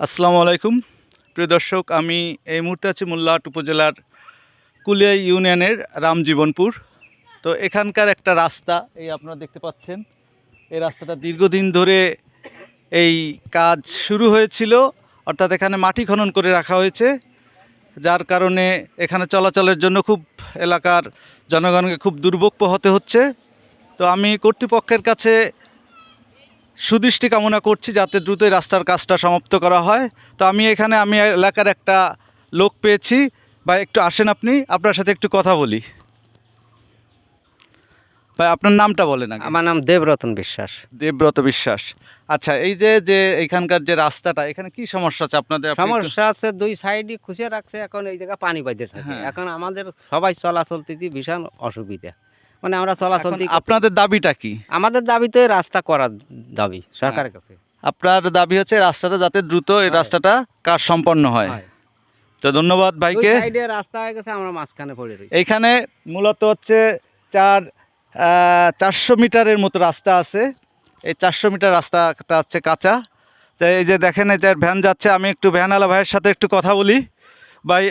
আসসালামু আলাইকুম। প্রিয় দর্শক, আমি এই মুহূর্তে আছি মোল্লাহাট উপজেলার কুলিয়া ইউনিয়নের রামজীবনপুর। তো এখানকার একটা রাস্তা, এই আপনারা দেখতে পাচ্ছেন, এই রাস্তাটা দীর্ঘদিন ধরে এই কাজ শুরু হয়েছিল, অর্থাৎ এখানে মাটি খনন করে রাখা হয়েছে, যার কারণে এখানে চলাচলের জন্য খুব এলাকার জনগণকে খুব দুর্ভোগ পোহাতে হচ্ছে। তো আমি কর্তৃপক্ষের কাছে সুদৃষ্টি কামনা করছি যাতে দ্রুত রাস্তার কাজটা সমাপ্ত করা হয়। তো আমি এখানে আমি এলাকার একটা লোক পেয়েছি। ভাই একটু আসেন আপনি আপনার সাথে একটু কথা বলি। ভাই আপনার নামটা বলেন আগে। আমার নাম দেবরতন বিশ্বাস। দেবব্রত বিশ্বাস। আচ্ছা এই যে যে এখানকার যে রাস্তাটা এখানে কি সমস্যা আছে আপনাদের? আপনি একটু- সমস্যা আছে দুই সাইডই খুশিয়ে রাখছে এখন এই জায়গা পানি বাইতে থাকে। হ্যাঁ। এখন আমাদের সবাই চলাচল দিতে ভীষণ অসুবিধা। মানে আমরা চলাচল আপনাদের দাবিটা কি? আমাদের দাবি তো রাস্তা করার দাবি সরকারের কাছে। আপনার দাবি হচ্ছে রাস্তাটা যাতে দ্রুত এই রাস্তাটা কাজ সম্পন্ন হয়। হয়। তো ধন্যবাদ ভাইকে। সাইডে রাস্তা হয়ে গেছে আমরা মাঝখানে পড়ে রয়েছি। এইখানে মূলত হচ্ছে চার চারশো মিটারের মতো রাস্তা আছে। এই চারশো মিটার রাস্তাটা হচ্ছে কাঁচা। তো এই যে দেখেন এই যে ভ্যান যাচ্ছে আমি একটু ভ্যানওয়ালা ভাইয়ের সাথে একটু কথা বলি। ভাই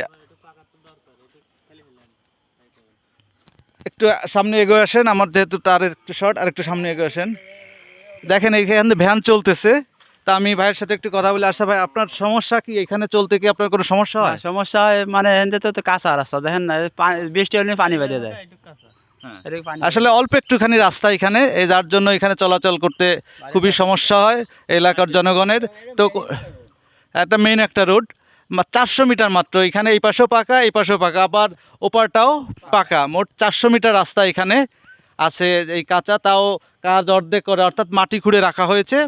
একটু সামনে এগিয়ে আসেন আমার যেহেতু তার একটু শর্ট আর একটু সামনে এগিয়ে আসেন। দেখেন এইখানে ভ্যান চলতেছে। তা আমি ভাইয়ের সাথে একটু কথা বলি। আসা ভাই আপনার সমস্যা কি? এখানে চলতে কি আপনার কোনো সমস্যা হয়? সমস্যা হয় মানে এনতে তো কাঁচা রাস্তা দেখেন না বৃষ্টি হলে পানি বেঁধে দেয়। হ্যাঁ। আসলে অল্প একটুখানি রাস্তা এখানে এই যার জন্য এখানে চলাচল করতে খুবই সমস্যা হয় এলাকার জনগণের। তো একটা মেইন একটা রোড চারশো মিটার মাত্র। এখানে এই পাশেও পাকা, এই পাশেও পাকা। আবার ওপারটাও পাকা। মোট চারশো মিটার রাস্তা এখানে আছে এই কাঁচা। তাও কাজ অর্ধেক করে, অর্থাৎ মাটি খুঁড়ে রাখা হয়েছে।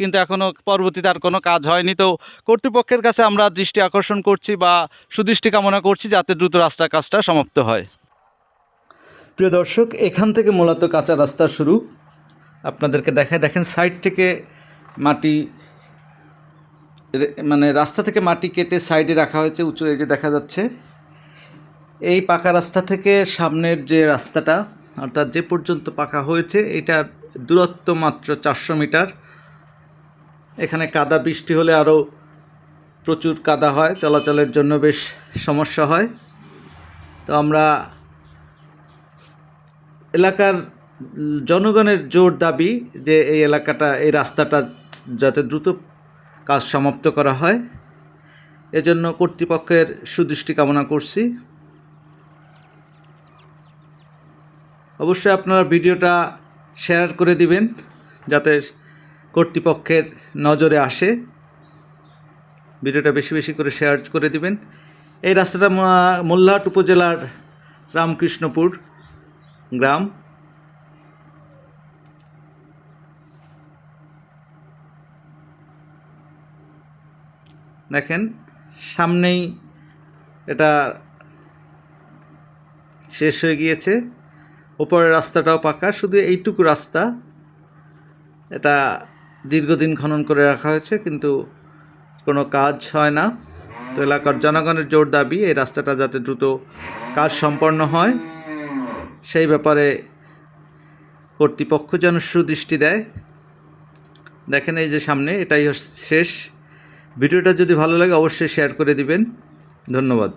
কিন্তু এখনও পরবর্তীতে আর কোনো কাজ হয়নি। তো কর্তৃপক্ষের কাছে আমরা দৃষ্টি আকর্ষণ করছি বা সুদৃষ্টি কামনা করছি যাতে দ্রুত রাস্তার কাজটা সমাপ্ত হয়। প্রিয় দর্শক, এখান থেকে মূলত কাঁচা রাস্তা শুরু। আপনাদেরকে দেখায়, দেখেন সাইড থেকে মাটি মানে রাস্তা থেকে মাটি কেটে সাইডে রাখা হয়েছে, উঁচু এই যে দেখা যাচ্ছে। এই পাকা রাস্তা থেকে সামনের যে রাস্তাটা, অর্থাৎ যে পর্যন্ত পাকা হয়েছে, এটার দূরত্ব মাত্র চারশো মিটার। এখানে কাদা বৃষ্টি হলে আরও প্রচুর কাদা হয়, চলাচলের জন্য বেশ সমস্যা হয়। তো আমরা এলাকার জনগণের জোর দাবি যে এই এলাকাটা, এই রাস্তাটা যাতে দ্রুত কাজ সমাপ্ত করা হয়। এজন্য কর্তৃপক্ষের সুদৃষ্টি কামনা করছি। অবশ্যই আপনারা ভিডিওটা শেয়ার করে দিবেন, যাতে কর্তৃপক্ষের নজরে আসে। ভিডিওটা বেশি বেশি করে শেয়ার করে দিবেন। এই রাস্তাটা মোল্লাহাট উপজেলার রামকৃষ্ণপুর গ্রাম। দেখেন, সামনেই এটা শেষ হয়ে গিয়েছে। ওপরের রাস্তাটাও পাকা, শুধু এইটুকু রাস্তা। এটা দীর্ঘদিন খনন করে রাখা হয়েছে, কিন্তু কোনো কাজ হয় না। তো এলাকার জনগণের জোর দাবি, এই রাস্তাটা যাতে দ্রুত কাজ সম্পন্ন হয়। সেই ব্যাপারে কর্তৃপক্ষ যেন সুদৃষ্টি দেয়। দেখেন এই যে সামনে, এটাই শেষ। ভিডিওটা যদি ভালো লাগে অবশ্যই শেয়ার করে দিবেন। ধন্যবাদ।